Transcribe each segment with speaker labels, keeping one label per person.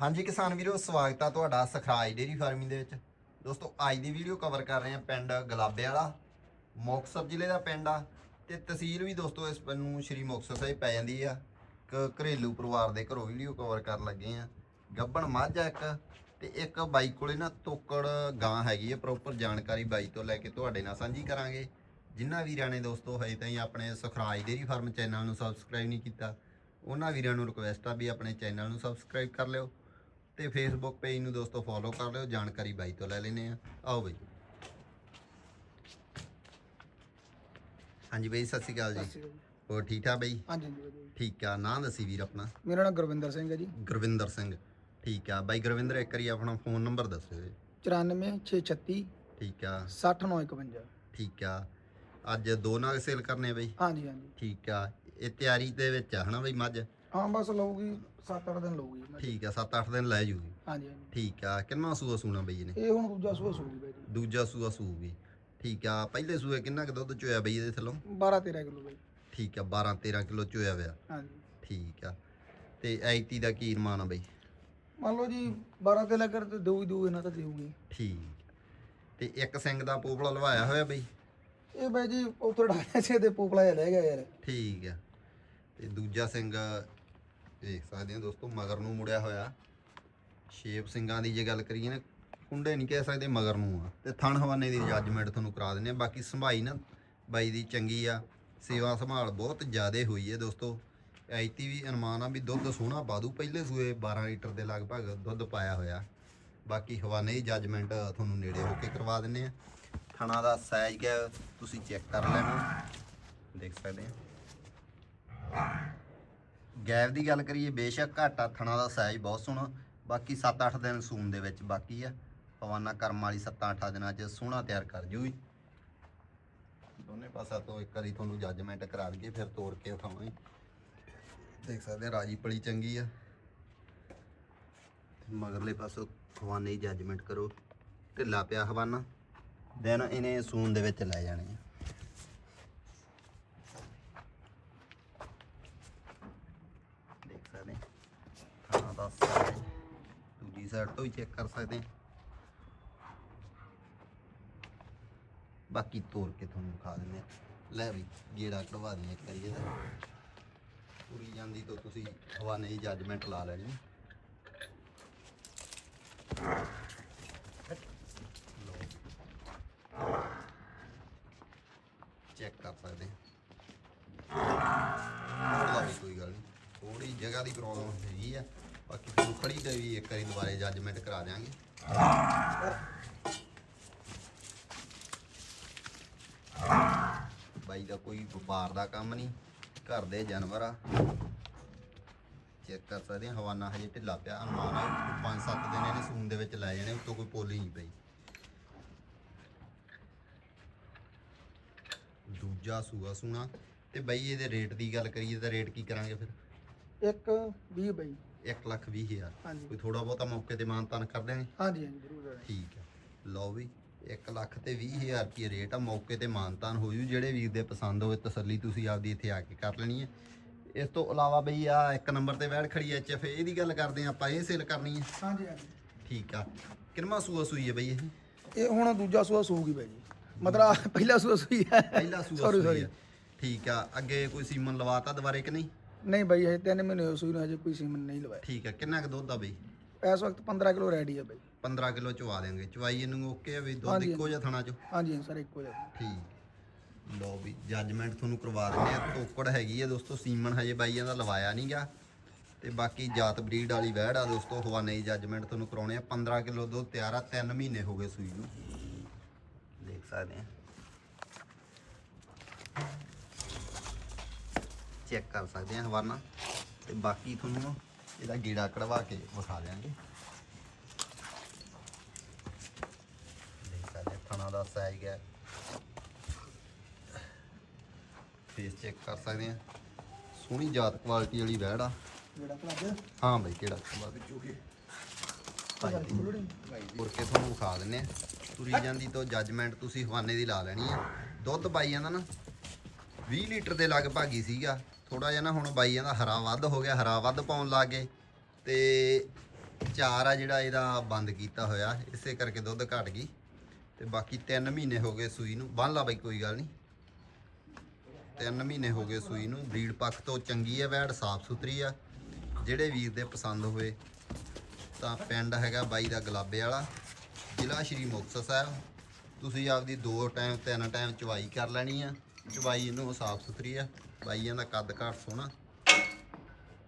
Speaker 1: ਹਾਂਜੀ ਕਿਸਾਨ ਵੀਰੋ, ਸਵਾਗਤ ਆ ਤੁਹਾਡਾ ਸਖਰਾਜ ਡੇਰੀ ਫਾਰਮਿੰਗ ਦੇ ਵਿੱਚ। ਦੋਸਤੋ, ਅੱਜ ਦੀ ਵੀਡੀਓ ਕਵਰ ਕਰ ਰਹੇ ਹਾਂ ਪਿੰਡ ਗਲਾਬੇ ਵਾਲਾ ਮੁਕਤਸਰ ਜ਼ਿਲ੍ਹੇ ਦਾ ਪਿੰਡ ਆ। ਤੇ ਤਹਿਸੀਲ ਵੀ ਦੋਸਤੋ, ਇਸ ਪਿੰਡ ਨੂੰ ਸ਼੍ਰੀ ਮੁਕਤਸਰ ਸਾਹਿਬ ਪੈ ਜਾਂਦੀ ਆ। ਇੱਕ ਘਰੇਲੂ ਪਰਿਵਾਰ ਦੇ ਘਰੋਂ ਵੀਡੀਓ ਕਵਰ ਕਰਨ ਲੱਗੇ ਆ। ਗੱਬਣ ਮੱਝ ਆ ਇੱਕ, ਤੇ ਇੱਕ ਬਾਈ ਕੋਲੇ ਨਾ ਤੋਕੜ ਗਾਂ ਹੈਗੀ ਆ ਪ੍ਰੋਪਰ ਜਾਣਕਾਰੀ ਬਾਈ ਤੋਂ ਲੈ ਕੇ ਤੁਹਾਡੇ ਨਾਲ ਸਾਂਝੀ ਕਰਾਂਗੇ। ਜਿਨ੍ਹਾਂ ਵੀਰਾਂ ਨੇ ਦੋਸਤੋ, ਹਜੇ ਤਾਈਂ ਆਪਣੇ ਸੁਖਰਾਜ ਡੇਰੀ ਫਾਰਮ ਚੈਨਲ ਨੂੰ ਸਬਸਕ੍ਰਾਈਬ ਨਹੀਂ ਕੀਤਾ, ਉਹਨਾਂ ਵੀਰਾਂ ਨੂੰ ਰਿਕੁਐਸਟ ਆ ਵੀ ਆਪਣੇ ਚੈਨਲ ਨੂੰ ਸਬਸਕ੍ਰਾਈਬ ਕਰ ਲਿਓ। ਤੇ ਫੇਸਬੁੱਕ ਪੇਜ ਨੂੰ ਦੋਸਤੋ ਫੋਲੋ ਕਰ ਲਿਓ ਜਾਣਕਾਰੀ ਬਾਈ ਤੋਂ ਲੈ ਲੈਨੇ ਆ ਆਓ ਬਈ ਹਾਂਜੀ ਬਈ ਸਤਿ ਸ਼੍ਰੀ ਅਕਾਲ ਜੀ। ਹੋਰ ਠੀਕ ਠਾਕ ਬਈ?
Speaker 2: ਹਾਂਜੀ।
Speaker 1: ਠੀਕ ਆ ਨਾਂ ਦੱਸੀ ਵੀਰ ਆਪਣਾ?
Speaker 2: ਮੇਰਾ ਨਾਮ ਗੁਰਵਿੰਦਰ ਸਿੰਘ ਹੈ ਜੀ।
Speaker 1: ਗੁਰਵਿੰਦਰ ਸਿੰਘ। ਠੀਕ ਆ ਬਾਈ ਗੁਰਵਿੰਦਰ ਇੱਕ ਵਾਰੀ ਆਪਣਾ ਫੋਨ ਨੰਬਰ ਦੱਸਿਓ ਜੀ।
Speaker 2: 94636
Speaker 1: ਠੀਕ ਆ।
Speaker 2: 60951
Speaker 1: ਠੀਕ ਆ। ਅੱਜ ਦੋ ਨਾਗ ਸੇਲ ਕਰਨੇ ਆ ਬਈ?
Speaker 2: ਹਾਂਜੀ ਹਾਂਜੀ।
Speaker 1: ਠੀਕ ਆ ਇਹ ਤਿਆਰੀ ਦੇ ਵਿੱਚ ਆ ਹਨਾ ਬਈ ਮੱਝ?
Speaker 2: ਹਾਂ ਬਸ ਲਊਗੀ 7-8 ਦਿਨ ਲਊਗੀ। ਮੈਂ।
Speaker 1: ਠੀਕ ਆ 7-8 ਦਿਨ ਲੈ ਜੂਗੀ।
Speaker 2: ਹਾਂਜੀ ਹਾਂਜੀ।
Speaker 1: ਠੀਕ ਆ ਕਿੰਨਾ ਸੂਆ ਸੂਣਾ ਬਈ ਇਹਨੇ?
Speaker 2: ਇਹ ਹੁਣ ਦੂਜਾ ਸੂਆ ਸੂਗੀ ਬਾਈ ਜੀ।
Speaker 1: ਦੂਜਾ ਸੂਆ ਸੂਗੀ ਠੀਕ ਆ ਪਹਿਲੇ ਸੂਏ ਕਿੰਨਾ ਕੁ ਦੁੱਧ ਚੋਇਆ ਬਈ ਇਹਦੇ ਥੱਲੋਂ?
Speaker 2: 12-13 ਕਿਲੋ ਬਾਈ।
Speaker 1: ਠੀਕ ਆ 12 13 ਕਿਲੋ ਚੋਇਆ ਹੋਇਆ।
Speaker 2: ਹਾਂਜੀ।
Speaker 1: ਠੀਕ ਆ ਤੇ ਐਤੀ ਦਾ ਕੀ ਰਮਾਨ ਆ ਬਈ?
Speaker 2: ਮੰਨ ਲਓ ਜੀ 12 ਤੇ ਲੱਗ ਤੇ ਦੋ ਹੀ ਦੋ ਇਹਨਾਂ ਤਾਂ ਦੇਊਗੀ।
Speaker 1: ਠੀਕ ਤੇ ਇੱਕ ਸਿੰਘ ਦਾ ਪੋਪਲਾ ਲਵਾਇਆ ਹੋਇਆ ਬਈ?
Speaker 2: ਇਹ ਬਾਈ ਜੀ ਉੱਥੇ ਡਾਲਿਆ ਸੀ ਤੇ ਪੋਪਲਾ ਜਿਹਾ ਲੈ ਗਿਆ ਯਾਰ।
Speaker 1: ਠੀਕ ਆ ਤੇ ਦੂਜਾ ਸਿੰਘ ਦੇਖ ਸਕਦੇ ਹੋ ਦੋਸਤੋ ਮਗਰ ਨੂੰ ਮੁੜਿਆ ਹੋਇਆ। ਸ਼ੇਪ ਸਿੰਘਾਂ ਦੀ ਜੇ ਗੱਲ ਕਰੀਏ ਨਾ ਕੁੰਡੇ ਨਹੀਂ ਕਹਿ ਸਕਦੇ ਮਗਰ ਨੂੰ ਆ। ਤੇ ਥਣ ਹਵਾਨੇ ਦੀ ਜੱਜਮੈਂਟ ਤੁਹਾਨੂੰ ਕਰਾ ਦਿੰਦੇ ਆ। ਬਾਕੀ ਸੰਭਾਈ ਨਾ ਬਾਈ ਦੀ ਚੰਗੀ ਆ। ਸੇਵਾ ਸੰਭਾਲ ਬਹੁਤ ਜ਼ਿਆਦੇ ਹੋਈ ਹੈ ਦੋਸਤੋ। ਐਤੀ ਵੀ ਅਨੁਮਾਨ ਆ ਵੀ ਦੁੱਧ ਸੋਹਣਾ ਬਾਦੂ ਪਹਿਲੇ ਸੂਏ 12 ਲੀਟਰ ਦੇ ਲਗਭਗ ਦੁੱਧ ਪਾਇਆ ਹੋਇਆ। ਬਾਕੀ ਹਵਾਨੇ ਦੀ ਜੱਜਮੈਂਟ ਤੁਹਾਨੂੰ ਨੇੜੇ ਹੋ ਕੇ ਕਰਵਾ ਦਿੰਨੇ ਆ। ਥਣਾ ਦਾ ਸਾਈਜ਼ ਤੁਸੀਂ ਚੈੱਕ ਕਰ ਲੈਣਾ। ਦੇਖ ਸਕਦੇ ਆ। ਗੈਪ ਦੀ ਗੱਲ ਕਰੀਏ, ਬੇਸ਼ੱਕ ਘਾਟਾ ਥਣਾ ਦਾ ਸਾਈਜ਼ ਬਹੁਤ ਸੋਹਣਾ। ਬਾਕੀ 7-8 ਦਿਨ ਸੂਨ ਦੇ ਵਿੱਚ ਬਾਕੀ ਆ। ਹਵਾਨਾ ਕਰਮ ਵਾਲੀ 7-8 ਦਿਨਾਂ 'ਚ ਸੋਹਣਾ ਤਿਆਰ ਕਰ ਜੂਗੀ ਦੋਨੇ ਪਾਸਾ ਤੋਂ ਇੱਕ ਵਾਰੀ ਤੁਹਾਨੂੰ ਜੱਜਮੈਂਟ ਕਰਾ ਦਈਏ, ਫਿਰ ਤੋੜ ਕੇ ਉਠਾਵਾਂਗੇ। ਦੇਖ ਸਕਦੇ ਆ, ਰਾਜੀ ਪਲੀ ਚੰਗੀ ਆ। ਮਗਰਲੇ ਪਾਸੋਂ ਹਵਾਨੇ ਦੀ ਜੱਜਮੈਂਟ ਕਰੋ। ਢਿੱਲਾ ਪਿਆ ਹਵਾਨਾ ਦੈਨ ਇਹਨੇ ਸੂਨ ਦੇ ਵਿੱਚ ਲੈ ਜਾਣੇ ਆ ਦੇਖ ਸਕਦੇ ਹਾਂ ਥਾਣਾ ਦਾ ਸਾਈਜ਼ ਦੂਜੀ ਸਾਈਡ ਤੋਂ ਵੀ ਚੈੱਕ ਕਰ ਸਕਦੇ। ਹਾਂ ਬਾਕੀ ਤੋੜ ਕੇ ਤੁਹਾਨੂੰ ਦਿਖਾ ਦਿੰਦੇ ਲੈ ਵੀ, ਗੇੜਾ ਕਢਵਾ ਦਿੰਦੇ ਇੱਕ ਵਾਰੀ ਇਹਦਾ। ਪੂਰੀ ਜਾਂਦੀ ਤੋਂ ਤੁਸੀਂ ਹਵਾ ਨਹੀਂ ਜੱਜਮੈਂਟ ਲਾ ਲੈਣੀ। ਚੈੱਕ ਕਰ ਸਕਦੇ ਹਾਂ। ਕੋਈ ਗੱਲ ਨਹੀਂ। ਥੋੜੀ ਜਗ੍ਹਾ ਦੀ ਪ੍ਰੋਬਲਮ ਹੈਗੀ ਆ। ਬਾਕੀ ਤੁਹਾਨੂੰ ਖੜੀ ਤੇ ਵੀ ਇੱਕ ਵਾਰੀ ਦੁਬਾਰੇ ਜੱਜਮੈਂਟ ਕਰਾ ਦਿਆਂਗੇ। ਬਾਈ ਦਾ ਕੋਈ ਵਪਾਰ ਦਾ ਕੰਮ ਨਹੀਂ, ਘਰ ਦੇ ਜਾਨਵਰ ਆ। ਚੈੱਕ ਕਰ ਸਕਦੇ ਆ, ਹਵਾਨਾ ਹਜੇ ਢਿੱਲਾ ਪਿਆ ਅਨੁਮਾਨ ਆ। 5-7 ਦਿਨ ਇਹਨੇ ਸੂਨ ਦੇ ਵਿੱਚ ਲੈ ਜਾਣੇ, ਉੱਤੋਂ ਕੋਈ ਪੋਲੀ ਨਹੀਂ ਪਈ। ਦੂਜਾ ਸੂਆ ਸੂਣਾ। ਤੇ ਬਾਈ ਇਹਦੇ ਰੇਟ ਦੀ ਗੱਲ ਕਰੀਏ ਤਾਂ ਰੇਟ ਕੀ ਕਰਾਂਗੇ ਫਿਰ?
Speaker 2: ਇੱਕ 20 ਬਈ।
Speaker 1: 1 ਲੱਖ ਵੀਹ ਹਜ਼ਾਰ।
Speaker 2: ਹਾਂਜੀ।
Speaker 1: ਕੋਈ ਥੋੜਾ ਬਹੁਤਾ ਮੌਕੇ ਤੇ ਮਾਨਤਾਨ ਕਰ ਦਿਆਂਗੇ?
Speaker 2: ਹਾਂਜੀ ਹਾਂਜੀ ਜ਼ਰੂਰ ਜ਼ਰੂਰ।
Speaker 1: ਠੀਕ ਹੈ। ਲਓ ਵੀ 1 ਲੱਖ ਤੇ 20000 ਰੁਪਏ ਰੇਟ ਆ ਮੌਕੇ ਤੇ ਮਾਨਤਾਨ ਹੋ ਜੂ। ਜਿਹੜੇ ਵੀਰ ਦੇ ਪਸੰਦ ਹੋਵੇ ਤਸੱਲੀ ਤੁਸੀਂ ਆਪਦੀ ਇੱਥੇ ਆ ਕੇ ਕਰ ਲੈਣੀ ਹੈ। ਇਸ ਤੋਂ ਇਲਾਵਾ ਬਈ ਆ ਇੱਕ ਨੰਬਰ ਤੇ ਬੈਠ ਖੜੀ ਐਚ ਐਫ ਇਹਦੀ ਗੱਲ ਕਰਦੇ ਆ ਆਪਾਂ ਇਹ ਸੇਲ ਕਰਨੀ ਹੈ।
Speaker 2: ਹਾਂਜੀ ਹਾਂਜੀ।
Speaker 1: ਠੀਕ ਆ। ਕਿੰਨਵਾਂ ਸੂਆ ਸੂਈ ਹੈ ਬਈ ਇਹ?
Speaker 2: ਇਹ ਹੁਣ ਦੂਜਾ ਸੂਆ ਸੂਗੀ ਬਾਈ ਜੀ। ਮਤਲਬ ਪਹਿਲਾ ਸੂਆ ਸੂਈ ਹੈ।
Speaker 1: ਪਹਿਲਾ ਸੂਆ
Speaker 2: Sorry,
Speaker 1: ਸੂਈ
Speaker 2: sorry।
Speaker 1: ਹੈ। ਠੀਕ ਆ। ਅੱਗੇ ਕੋਈ ਸੀਮਨ ਲਵਾਤਾ ਦੁਬਾਰੇ ਕਿ ਨਹੀਂ?
Speaker 2: ਨਹੀਂ ਬਾਈ ਹਜੇ ਤਿੰਨ ਮਹੀਨੇ ਹੋਏ ਸੂਈ ਨੂੰ ਹਜੇ ਕੋਈ ਸੀਮਨ ਨਹੀਂ ਲਵਾਇਆ।
Speaker 1: ਠੀਕ ਆ ਕਿੰਨਾ ਕੁ ਦੁੱਧ ਆ ਬਈ?
Speaker 2: ਇਸ ਵਕਤ 15 ਕਿਲੋ ਰੈਡੀ ਹੈ ਬਾਈ।
Speaker 1: 15 ਕਿਲੋ ਚਵਾ ਦੇਾਂਗੇ ਚਵਾਈ ਇਹਨੂੰ ਓਕੇ ਆ ਵੀ ਦੁੱਧ
Speaker 2: ਹਾਂਜੀ,
Speaker 1: ਇੱਕੋ ਜਿਹਾ ਥਣਾ ਚ?
Speaker 2: ਹਾਂਜੀ ਹਾਂਜੀ, ਸਰ ਇੱਕੋ ਜਿਹਾ।
Speaker 1: ਠੀਕ। ਲਓ ਵੀ ਜੱਜਮੈਂਟ ਤੁਹਾਨੂੰ ਕਰਵਾ ਦਿੰਦੇ ਆ। ਤੋਕੜ ਹੈਗੀ ਆ ਦੋਸਤੋ ਸੀਮਨ ਹਜੇ ਬਾਈਆਂ ਦਾ ਲਵਾਇਆ ਨਹੀਂਗਾ ਤੇ ਬਾਕੀ ਜਾਤ ਬਰੀਡ ਵਾਲੀ ਵਹਿੜ ਆ ਦੋਸਤੋ ਹਵਾਨੇ ਦੀ ਜੱਜਮੈਂਟ ਤੁਹਾਨੂੰ ਕਰਾਉਣੇ ਆ। 15 ਕਿਲੋ ਦੁੱਧ ਤਿਆਰ ਆ 3 ਮਹੀਨੇ ਹੋ ਗਏ ਸੂਈ ਨੂੰ। ਦੇਖ ਸਕਦੇ ਆ। ਚੈੱਕ ਕਰ ਸਕਦੇ ਆ ਹਵਾਨਾ। ਤੇ ਬਾਕੀ ਤੁਹਾਨੂੰ ਇਹਦਾ ਗੀੜਾ ਕਢਵਾ ਕੇ ਵਿਖਾ ਦਿਆਂਗੇ। ਦੇਖ ਥਣਾ ਦਾ ਸਾਈਜ਼ ਹੈ। ਫੇਸ ਚੈੱਕ ਕਰ ਸਕਦੇ ਆ ਸੋਹਣੀ ਜਾਤ ਕੁਆਲਿਟੀ ਵਾਲੀ ਵੈੜ ਆ।
Speaker 2: ਜਿਹੜਾ ਭਲਾ
Speaker 1: ਹਾਂ ਬਈ ਕਿਹੜਾ ਬਾਬਾ ਚੋਕੇ ਕੇ। ਤੁਹਾਨੂੰ ਵਿਖਾ ਦਿੰਨੇ ਆ ਤੁਰੀ ਜਾਂਦੀ ਤੋਂ ਜੱਜਮੈਂਟ ਤੁਸੀਂ ਹਵਾਨੇ ਦੀ ਲਾ ਲੈਣੀ ਆ। ਦੁੱਧ ਪਾਈ ਜਾਂਦਾ ਨਾ 20 ਲੀਟਰ ਦੇ ਲਗਭਗ ਹੀ ਸੀਗਾ। ਥੋੜਾ ਜਿਹਾ ਨਾ ਹੁਣ ਬਾਈ ਜਾਂਦਾ ਹਰਾ ਵੱਧ ਹੋ ਗਿਆ, ਹਰਾ ਵੱਧ ਪਾਉਣ ਲੱਗ ਗਏ ਤੇ ਚਾਰ ਆ ਜਿਹੜਾ ਇਹਦਾ ਬੰਦ ਕੀਤਾ ਹੋਇਆ, ਇਸੇ ਕਰਕੇ ਦੁੱਧ ਘਟ ਗਈ ਤੇ ਬਾਕੀ 3 ਮਹੀਨੇ ਹੋ ਗਏ ਸੂਈ ਨੂੰ। ਬੰਨ ਲਾ ਬਾਈ, ਕੋਈ ਗੱਲ ਨਹੀਂ। 3 ਮਹੀਨੇ ਹੋ ਗਏ ਸੂਈ ਨੂੰ, ਬਰੀਡ ਪੱਖ ਤੋਂ ਚੰਗੀ ਹੈ ਵੈੜ ਸਾਫ਼ ਸੁਥਰੀ ਆ। ਜਿਹੜੇ ਵੀਰ ਦੇ ਪਸੰਦ ਹੋਵੇ ਤਾਂ ਪਿੰਡ ਹੈਗਾ ਬਾਈ ਦਾ ਗਲਾਬੇ ਵਾਲਾ, ਜ਼ਿਲ੍ਹਾ ਸ਼੍ਰੀ ਮੁਕਤਸਰ ਸਾਹਿਬ। ਤੁਸੀਂ ਆਪਦੀ ਦੋ ਟਾਈਮ, ਤਿੰਨ ਟਾਈਮ ਚਵਾਈ ਕਰ ਲੈਣੀ ਆ। ਚਵਾਈ ਇਹਨੂੰ ਸਾਫ਼ ਸੁਥਰੀ ਆ ਬਾਈਆਂ ਦਾ ਕੱਦ ਘਾਟ ਸੋਹਣਾ।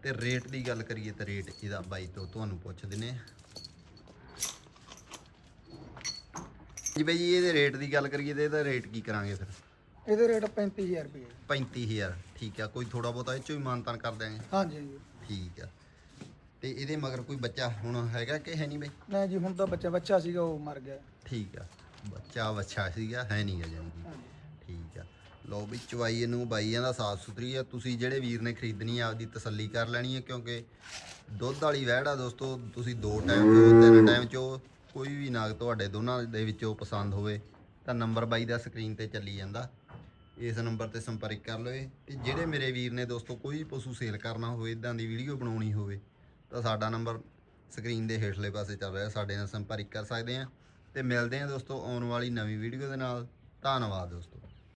Speaker 1: ਤੇ ਰੇਟ ਦੀ ਗੱਲ ਕਰੀਏ ਤਾਂ ਰੇਟ ਇਹਦਾ ਬਾਈ ਤੋਂ ਤੁਹਾਨੂੰ ਪੁੱਛ ਦਿੰਨੇ ਆ। ਜੀ ਬਾਈ ਜੀ ਇਹਦੇ ਰੇਟ ਦੀ ਗੱਲ ਕਰੀਏ ਤੇ ਇਹਦਾ ਰੇਟ ਕੀ ਕਰਾਂਗੇ ਫਿਰ?
Speaker 2: ਇਹਦੇ ਰੇਟ 35000 ਰੁਪਏ
Speaker 1: 35000 ਠੀਕ ਆ ਕੋਈ ਥੋੜਾ ਬਹੁਤਾ ਇਹ ਚੋਂ ਹੀ ਮਾਨਤਾਨ ਕਰ ਦਿਆਂਗੇ।
Speaker 2: ਹਾਂਜੀ ਜੀ
Speaker 1: ਠੀਕ ਆ। ਤੇ ਇਹਦੇ ਮਗਰ ਕੋਈ ਬੱਚਾ ਹੁਣ ਹੈਗਾ ਕਿ ਹੈ ਨਹੀਂ ਬਈ?
Speaker 2: ਨਹੀਂ ਜੀ ਹੁਣ ਤਾਂ ਬੱਚਾ ਬੱਚਾ ਸੀਗਾ ਉਹ ਮਰ ਗਿਆ।
Speaker 1: ਠੀਕ ਆ ਬੱਚਾ ਵੱਛਾ ਸੀਗਾ ਹੈ ਨਹੀਂ ਕਿ
Speaker 2: ਹਾਂਜੀ।
Speaker 1: ਠੀਕ ਲਓ ਵੀ ਚਵਾਈ ਇਹਨੂੰ ਬਾਈਆਂ ਦਾ ਸਾਫ਼ ਸੁਥਰੀ ਆ, ਤੁਸੀਂ ਜਿਹੜੇ ਵੀਰ ਨੇ ਖਰੀਦਣੀ ਆ, ਆਪਦੀ ਤਸੱਲੀ ਕਰ ਲੈਣੀ ਹੈ ਕਿਉਂਕਿ ਦੁੱਧ ਵਾਲੀ ਵਹਿੜ ਆ ਦੋਸਤੋ, ਤੁਸੀਂ ਦੋ ਟਾਈਮ ਚੋ, ਤਿੰਨ ਟਾਈਮ ਚੋ, ਕੋਈ ਵੀ ਨਾਗ ਤੁਹਾਡੇ ਦੋਨਾਂ ਦੇ ਵਿੱਚੋਂ ਪਸੰਦ ਹੋਵੇ, ਤਾਂ ਨੰਬਰ ਬਾਈ ਦਾ ਸਕਰੀਨ ਤੇ ਚੱਲੀ ਜਾਂਦਾ। ਇਸ ਨੰਬਰ ਤੇ ਸੰਪਰਕ ਕਰ ਲਓ ਤੇ ਜਿਹੜੇ ਮੇਰੇ ਵੀਰ ਨੇ ਦੋਸਤੋ, ਕੋਈ ਪਸ਼ੂ ਸੇਲ ਕਰਨਾ ਹੋਵੇ ਇਦਾਂ ਦੀ ਵੀਡੀਓ ਬਣਾਉਣੀ ਹੋਵੇ, ਤਾਂ ਸਾਡਾ ਨੰਬਰ ਸਕਰੀਨ ਦੇ ਹੇਠਲੇ ਪਾਸੇ ਚੱਲ ਰਿਹਾ, ਸਾਡੇ ਨਾਲ ਸੰਪਰਕ ਕਰ ਸਕਦੇ ਆ। ਤੇ ਮਿਲਦੇ ਆ ਦੋਸਤੋ ਆਉਣ ਵਾਲੀ ਨਵੀਂ ਵੀਡੀਓ ਦੇ ਨਾਲ। ਧੰਨਵਾਦ ਦੋਸਤੋ।